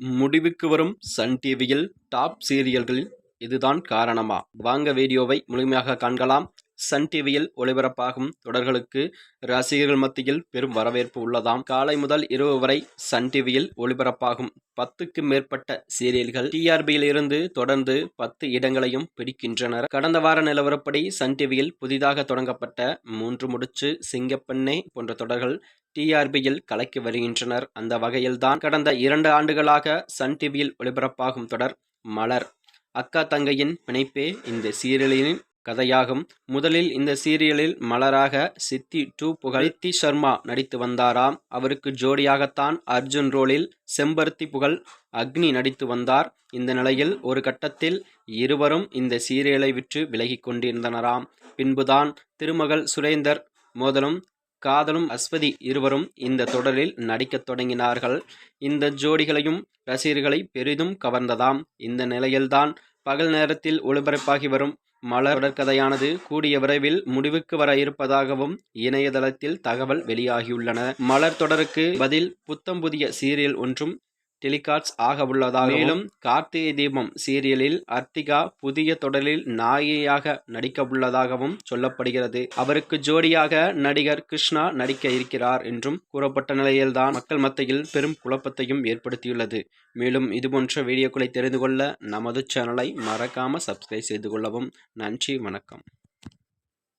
முடிவுக்கு வரும் சன் டிவியில் டாப் சீரியல்களில் இதுதான் காரணமா. வாங்க வீடியோவை முழுமையாக காண்கலாம். சன் டிவியில் ஒளிபரப்பாகும் தொடர்களுக்கு ரசிகர்கள் மத்தியில் பெரும் வரவேற்பு உள்ளதாம். காலை முதல் இரவு வரை சன் டிவியில் ஒளிபரப்பாகும் பத்துக்கு மேற்பட்ட சீரியல்கள் டிஆர்பியில் இருந்து தொடர்ந்து பத்து இடங்களையும் பிடிக்கின்றனர். கடந்த வார நிலவரப்படி சன் டிவியில் புதிதாக தொடங்கப்பட்ட மூன்று முடிச்சு சிங்கப்பெண்ணே போன்ற தொடர்கள் டிஆர்பியில் கலக்கி வருகின்றனர். அந்த வகையில்தான் கடந்த இரண்டு ஆண்டுகளாக சன் டிவியில் ஒளிபரப்பாகும் தொடர் மலர். அக்கா தங்கையின் பிணைப்பே இந்த சீரியலின் கதையாகும். முதலில் இந்த சீரியலில் மலராக சித்தி டூ புகழ் ரித்தி சர்மா நடித்து வந்தாராம். அவருக்கு ஜோடியாகத்தான் அர்ஜுன் ரோலில் செம்பருத்தி புகழ் அக்னி நடித்து வந்தார். இந்த நிலையில் ஒரு கட்டத்தில் இருவரும் இந்த சீரியலை விற்று விலகிக் கொண்டிருந்தனராம். பின்புதான் திருமகள் சுரேந்தர் மோதலும் காதலும் அஸ்வதி இருவரும் இந்த தொடரில் நடிக்கத் தொடங்கினார்கள். இந்த ஜோடிகளையும் ரசிகர்களை பெரிதும் கவர்ந்ததாம். இந்த நிலையில்தான் பகல் நேரத்தில் ஒளிபரப்பாகி வரும் மலர் தொடர்கதையானது கூடிய விரைவில் முடிவுக்கு வர இருப்பதாகவும் இணையதளத்தில் தகவல் வெளியாகியுள்ளன. மலர் தொடருக்கு பதில் புத்தம் புதிய சீரியல் ஒன்றும் டெலிகாஸ்ட் ஆக உள்ளதாக மேலும் கார்த்திகை தீபம் சீரியலில் அர்த்திகா புதிய தொடரில் நாயகியாக நடிக்க உள்ளதாகவும் சொல்லப்படுகிறது. அவருக்கு ஜோடியாக நடிகர் கிருஷ்ணா நடிக்க இருக்கிறார் என்றும் கூறப்பட்ட நிலையில்தான் மக்கள் மத்தியில் பெரும் குழப்பத்தையும் ஏற்படுத்தியுள்ளது. மேலும் இதுபோன்ற வீடியோக்களை தெரிந்து கொள்ள நமது சேனலை மறக்காம சப்ஸ்கிரைப் செய்து கொள்ளவும். நன்றி வணக்கம்.